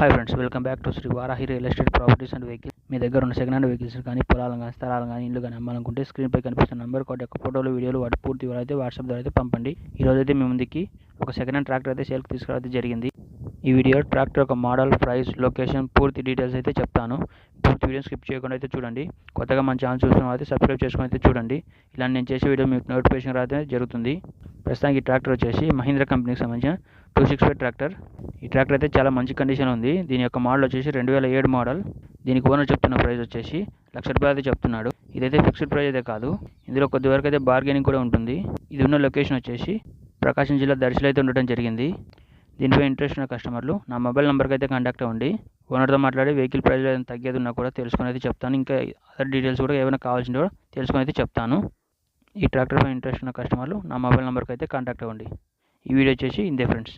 Hi friends welcome back to Shri Varahi real estate properties and vehicle మీ దగ్గర ఉన్న second hand vehicles కానీ పొలాలు కానీ స్థలాలు కానీ ఇల్లు కానీ అమ్మాలనుకుంటే స్క్రీన్పై కనిపిస్తున్న నెంబర్ ఒకటి యొక్క ఫోటోలు వీడియోలు వాటి పూర్తి వివరాలు అయితే వాట్సాప్ ద్వారా అయితే పంపండి. ఈ రోజు అయితే మీ ముందుకి ఒక సెకండ్ హ్యాండ్ ట్రాక్టర్ అయితే సేల్కి తీసుకురావడం జరిగింది. ఈ వీడియో ట్రాక్టర్ యొక్క మోడల్ ప్రైస్ లొకేషన్ పూర్తి డీటెయిల్స్ అయితే చెప్తాను. పూర్తి వీడియో స్కిప్ చేయకుండా అయితే చూడండి. కొత్తగా మన ఛానల్ చూస్తున్న అయితే సబ్స్క్రైబ్ చేసుకుని అయితే చూడండి. ఇలా నేను చేసే వీడియో మీకు నోటిఫికేషన్ రావడం జరుగుతుంది. ప్రస్తుతానికి ఈ ట్రాక్టర్ వచ్చేసి మహీంద్రా కంపెనీకి సంబంధించిన టూ సిక్స్ ఫైవ్ ట్రాక్టర్. ఈ ట్రాక్టర్ అయితే చాలా మంచి కండిషన్ ఉంది. దీని యొక్క మోడల్ వచ్చేసి రెండు వేల ఏడు మోడల్ దీనికి ఓనర్ చెప్తున్న ప్రైస్ వచ్చేసి లక్ష రూపాయలు అయితే చెప్తున్నాడు. ఇదైతే ఫిక్స్డ్ ప్రైస్ అయితే కాదు. ఇందులో కొద్ది వరకు అయితే బార్గెనింగ్ కూడా ఉంటుంది. ఇది ఉన్న లొకేషన్ వచ్చేసి ప్రకాశం జిల్లా దర్శిలో అయితే ఉండటం జరిగింది. దీనిపై ఇంట్రెస్ట్ ఉన్న కస్టమర్లు నా మొబైల్ నెంబర్కి అయితే కాంటాక్ట్ అవ్వండి. ఓనర్తో మాట్లాడి వెహికల్ ప్రైస్ ఏదైనా తగ్గేది ఉన్నా కూడా తెలుసుకొని అయితే చెప్తాను. ఇంకా అదర్ డీటెయిల్స్ కూడా ఏమైనా కావాల్సింది కూడా తెలుసుకొని అయితే చెప్తాను. ఈ ట్రాక్టర్ పై ఇంట్రెస్ట్ ఉన్న కస్టమర్లు నా మొబైల్ నెంబర్కి అయితే కాంటాక్ట్ అవ్వండి. ఈ వీడియో వచ్చేసి ఇంతే ఫ్రెండ్స్